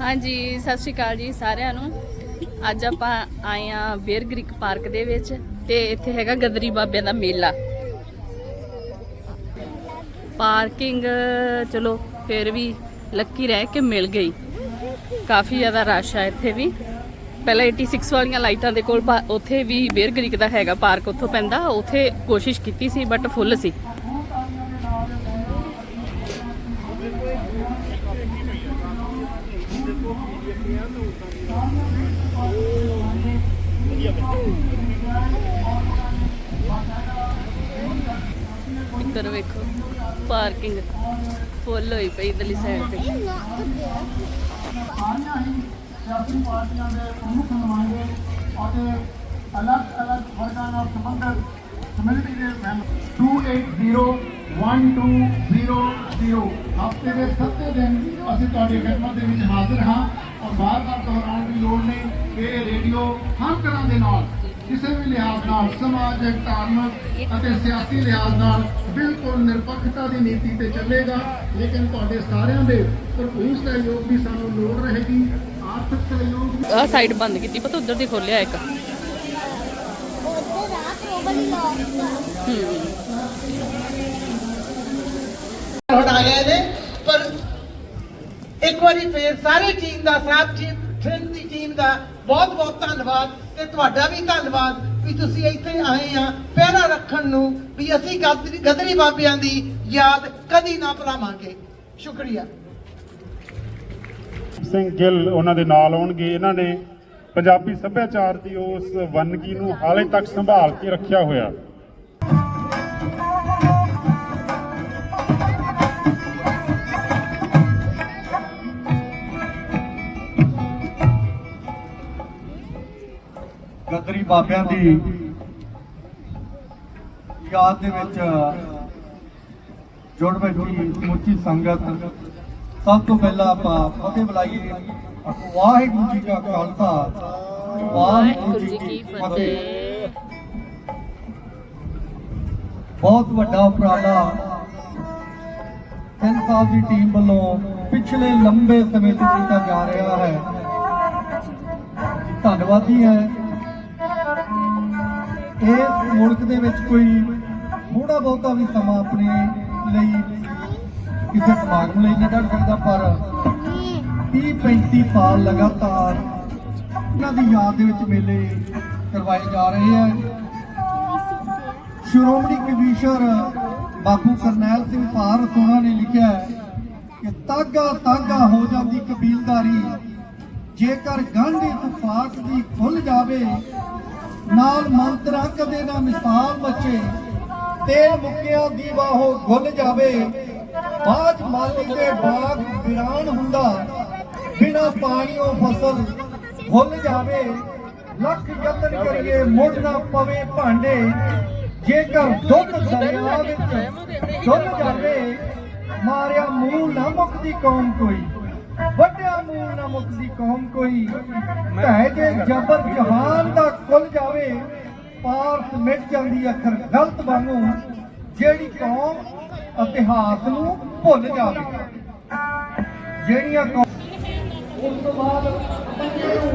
ਹਾਂਜੀ, ਸਤਿ ਸ਼੍ਰੀ ਅਕਾਲ ਜੀ ਸਾਰਿਆਂ ਨੂੰ। ਅੱਜ ਆਪਾਂ ਆਏ ਆ ਬੇਰ ਗ੍ਰਿਕ ਪਾਰਕ ਦੇ ਵਿੱਚ ਤੇ ਇੱਥੇ ਹੈਗਾ ਗਦਰੀ ਬਾਬਿਆਂ ਦਾ ਮੇਲਾ। ਪਾਰਕਿੰਗ, ਚਲੋ, ਫਿਰ ਵੀ ਲੱਕੀ ਰਹਿ ਕੇ ਮਿਲ ਗਈ। ਕਾਫੀ ਜ਼ਿਆਦਾ ਰਸ਼ ਆ ਇੱਥੇ ਵੀ। ਪਹਿਲਾਂ 86 ਵਾਲੀਆਂ ਲਾਈਟਾਂ ਦੇ ਕੋਲ ਉੱਥੇ ਵੀ ਬੇਰ ਗ੍ਰਿਕ ਦਾ ਹੈਗਾ ਪਾਰਕ ਉੱਥੋਂ ਪੈਂਦਾ। ਉੱਥੇ ਕੋਸ਼ਿਸ਼ ਕੀਤੀ ਸੀ ਬਟ ਫੁੱਲ ਸੀ। ਇੱਧਰ ਵੇਖੋ, ਪਾਰਕਿੰਗ ਫੁੱਲ ਹੋਈ ਪਈ ਇਧਰਲੀ ਸਾਈਡ ਤੇ। ਸਿਆਸੀ ਪਾਰਟੀਆਂ ਦੇ ਪ੍ਰਮੁੱਖ ਨੁਮਾਇੰਦੇ ਅਤੇ ਅਲੱਗ-ਅਲੱਗ ਵਰਗਾਂ ਨਾਲ ਸੰਬੰਧਿਤ ਕਮਿਊਨਿਟੀ ਦੇ ਮੈਂਬਰ 280120 ਹਫ਼ਤੇ ਦੇ 7 ਦਿਨ ਅਸੀਂ ਤੁਹਾਡੀ ਖidmat ਦੇ ਵਿੱਚ ਹਾਜ਼ਰ ਹਾਂ ਔਰ ਬਾਰ-ਬਾਰ ਦੁਹਰਾਉਣ ਦੀ ਲੋੜ ਨਹੀਂ ਕਿ ਇਹ ਰੇਡੀਓ ਹਰ ਤਰ੍ਹਾਂ ਦੇ ਨਾਲ ਕਿਸੇ ਵੀ ਲਿਹਾਜ਼ ਨਾਲ ਸਮਾਜਿਕ ਧਾਰਮਿਕ ਅਤੇ ਸਿਆਸੀ ਲਿਹਾਜ਼ ਨਾਲ ਬਿਲਕੁਲ ਨਿਰਪੱਖਤਾ ਦੀ ਨੀਤੀ ਤੇ ਚੱਲੇਗਾ। ਲੇਕਿਨ ਤੁਹਾਡੇ ਸਾਰਿਆਂ ਦੇ ਭਰਪੂਰ ਸਹਿਯੋਗ ਦੀ ਸਾਨੂੰ ਲੋੜ ਰਹੇਗੀ। ਆਰਥਿਕ ਸਹਿਯੋਗ ਆਹ ਸਾਈਡ ਬੰਦ ਕੀਤੀ ਪਤਾ ਉਧਰ ਦੀ ਖੋਲਿਆ ਇੱਕ। ਉੱਧਰ ਆ ਪ੍ਰੋਬਲੀ ਲੋਕ ਹੂੰ। ਹਟਾਇਆ ਨੇ ਪਰ ਇੱਕ ਵਾਰੀ ਫੇਰ ਸਾਰੇ ਟੀਮ ਦਾ, ਸਾਥ ਟੀਮ ਦੀ ਟੀਮ ਦਾ ਬਹੁਤ ਬਹੁਤ ਧੰਨਵਾਦ ਤੇ ਤੁਹਾਡਾ ਵੀ ਧੰਨਵਾਦ ਵੀ ਤੁਸੀਂ ਇੱਥੇ ਆਏ ਆ ਪਹਿਰਾ ਰੱਖਣ ਨੂੰ ਵੀ ਅਸੀਂ ਗਦਰੀ ਗਦਰੀ ਬਾਬਿਆਂ ਦੀ ਯਾਦ ਕਦੀ ਨਾ ਭੁਲਾਵਾਂਗੇ। ਸ਼ੁਕਰੀਆ। ਸਿੰਘ ਗਿੱਲ ਉਹਨਾਂ ਦੇ ਨਾਲ ਆਉਣਗੇ। ਇਹਨਾਂ ਨੇ ਪੰਜਾਬੀ ਸੱਭਿਆਚਾਰ ਦੀ ਉਸ ਵੰਨਗੀ ਨੂੰ ਹਾਲੇ ਤੱਕ ਸੰਭਾਲ ਕੇ ਰੱਖਿਆ ਹੋਇਆ। ਗਦਰੀ ਬਾਬਿਆਂ ਦੀ ਯਾਦ ਦੇ ਵਿੱਚ ਜੁੜ ਬੈਠੀ ਸਮੁੱਚੀ ਸੰਗਤ। ਸਭ ਤੋਂ ਪਹਿਲਾਂ ਆਪਾਂ ਫਤਿਹ ਬੁਲਾਈਏ। ਵਾਹਿਗੁਰੂ ਜੀ ਕਾ ਖਾਲਸਾ। ਵਾਹਿਗੁਰੂ ਜੀ ਕੀ ਫਤਿਹ। ਬਹੁਤ ਵੱਡਾ ਉਪਰਾਲਾ। ਸਿੰਘ ਸਾਹਿਬ ਦੀ ਟੀਮ ਵੱਲੋਂ ਪਿਛਲੇ ਲੰਬੇ ਸਮੇਂ ਤੋਂ ਕੀਤਾ ਜਾ ਰਿਹਾ ਹੈ। ਧੰਨਵਾਦੀ ਹੈ। ਇਸ ਮੁਲਕ ਦੇ ਵਿੱਚ ਕੋਈ ਥੋੜਾ ਬਹੁਤਾ ਵੀ ਸਮਾਂ ਆਪਣੇ ਲਈ ਕਿਸੇ ਸਮਾਗਮ ਲਈ ਨਹੀਂ ਕੱਢ ਸਕਦਾ, ਪਰ 30 35 ਸਾਲ ਲਗਾਤਾਰ ਉਹਨਾਂ ਦੀ ਯਾਦ ਦੇ ਵਿੱਚ ਮੇਲੇ ਕਰਵਾਏ ਜਾ ਰਹੇ ਹੈ ਸ਼੍ਰੋਮਣੀ ਕਮਿਸ਼ਨਰ ਬਾਪੂ ਕਰਨੈਲ ਸਿੰਘ ਪਾਰ ਸੋਨਾ ਨੇ ਲਿਖਿਆ ਕਿ ਤਾਗਾ ਤਾਗਾ ਹੋ ਜਾਂਦੀ ਕਬੀਲਦਾਰੀ, ਜੇਕਰ ਗਾਂਧੀ ਤਫਾਕ ਦੀ ਖੁੱਲ ਜਾਵੇ ਨਾਲ ਮੰਤਰਾਂ ਦੇ ਨਾ ਮਿਸਾਲ ਬਚੇ, ਤੇਲ ਮੁੱਕਿਆ ਦੀ ਬਾਹੋ ਗੁੱਲ ਜਾਵੇ। ਬਾਜ ਮਾਲੀ ਦੇ ਬਾਗ ਵਿਰਾਨ ਹੁੰਦਾ, ਬਿਨਾ ਪਾਣੀਓ ਫਸਲ ਭੁੱਲ ਜਾਵੇ। ਲੱਖ ਯਤਨ ਕਰੀਏ, ਮੁੜ ਨਾ ਪਵੇ ਭਾਂਡੇ। ਜੇਕਰ ਦੁੱਧ ਦਰਿਆ ਵਿੱਚ ਡੁੱਲ ਜਾਵੇ, ਮਾਰਿਆ ਮੂੰਹ ਨਾ ਮੁੱਕਦੀ ਕੌਮ ਕੋਈ। ਵੱਡਿਆ ਮੂੰਹ ਨਾ ਮੁੱਕਦੀ ਕੌਮ ਕੋਈ। ਢਹਿ ਜੇ ਜਬਰ ਜਹਾਨ ਦਾ ਕੁੱਲ ਜਾਵੇ, ਪਾਰਸ ਮਿਟ ਜਾਂਦੀ ਅੱਖਰ ਗਲਤ ਵਾਂਗੂ, ਜਿਹੜੀ ਕੌਮ ਇਤਿਹਾਸ ਨੂੰ ਭੁੱਲ ਜਾਵੇ। ਜਿਹੜੀਆਂ ਕੌਮ ਉਸ ਤੋਂ ਬਾਅਦ ਪੰਜੇ ਨੂੰ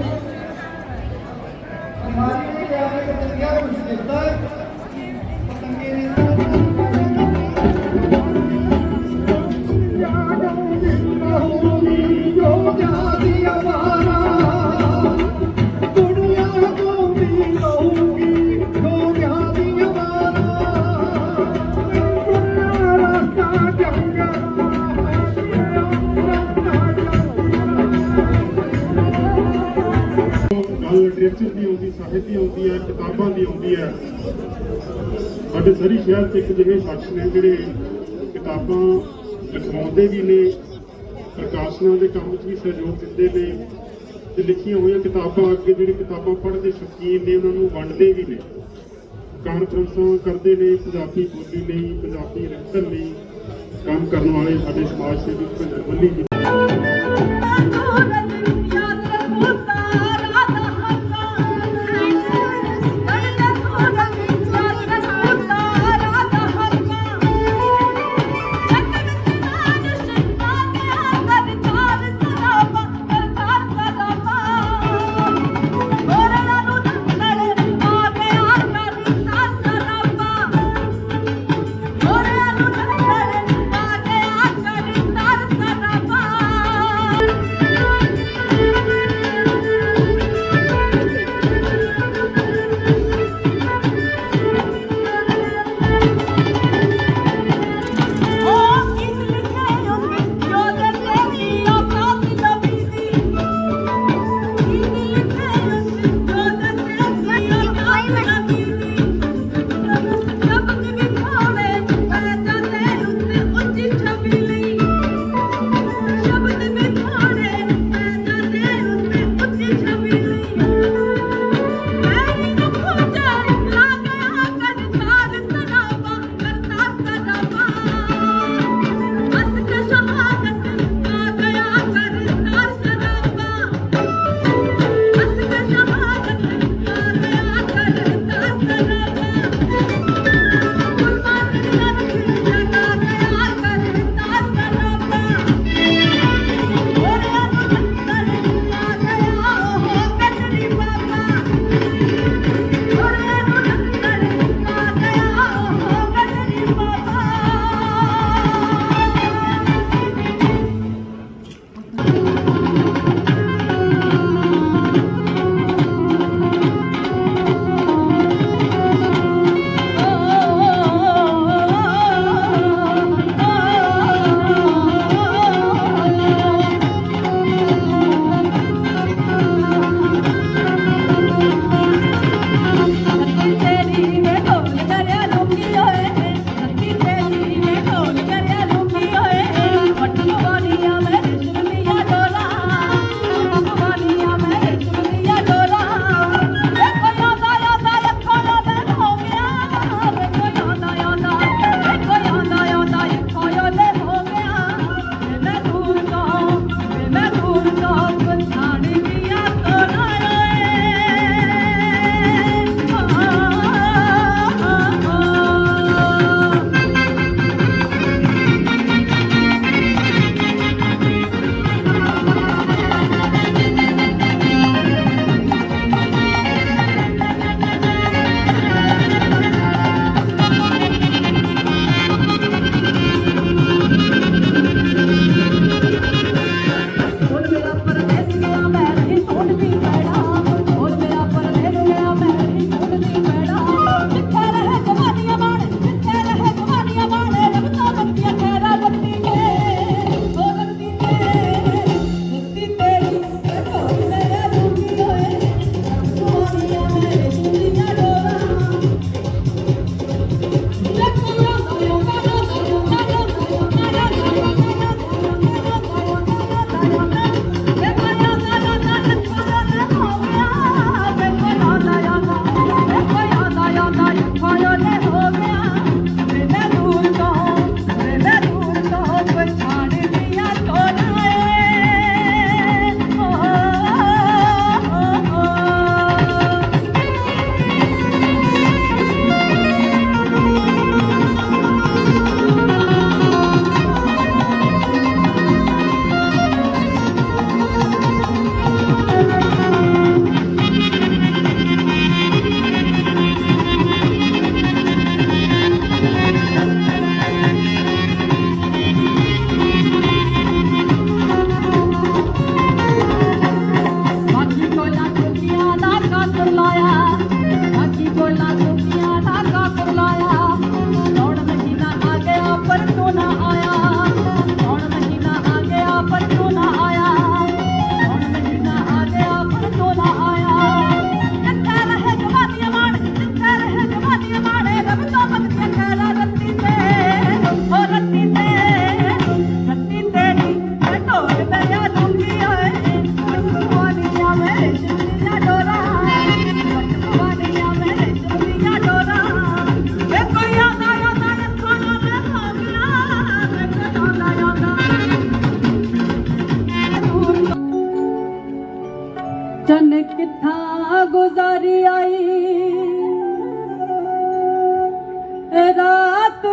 ਮਾਰੀ ਨੇ ਜਾ ਕੇ ਦਰਿਆ ਵਿੱਚ ਦਿੱਤਾ ਪਤੰਗੇ ਨੇ ਕਿਤਾਬਾਂ ਹੈ। ਸਾਡੇ ਸਰੀ ਸ਼ਹਿਰ 'ਚ ਇੱਕ ਜਿਹੇ ਸ਼ਖਸ ਨੇ, ਜਿਹੜੇ ਕਿਤਾਬਾਂ ਲਿਖਵਾਉਂਦੇ ਵੀ ਨੇ, ਪ੍ਰਕਾਸ਼ਨਾਂ ਦੇ ਕੰਮ 'ਚ ਵੀ ਸਹਿਯੋਗ ਦਿੰਦੇ ਨੇ ਤੇ ਲਿਖੀਆਂ ਹੋਈਆਂ ਕਿਤਾਬਾਂ ਅੱਗੇ ਜਿਹੜੇ ਕਿਤਾਬਾਂ ਪੜ੍ਹਨ ਦੇ ਸ਼ੌਕੀਨ ਨੇ, ਉਹਨਾਂ ਨੂੰ ਵੰਡਦੇ ਵੀ ਨੇ। ਕਾਨਫਰੰਸਾਂ ਕਰਦੇ ਨੇ, ਪੰਜਾਬੀ ਬੋਲੀ ਲਈ, ਪੰਜਾਬੀ ਰੱਖਣ ਲਈ ਕੰਮ ਕਰਨ ਵਾਲੇ ਸਾਡੇ ਸਮਾਜ ਸੇਵੀ ਭਿੰਦਰ ਵੱਲੀ ਜੀ। किथां गुज़ारी आई। रात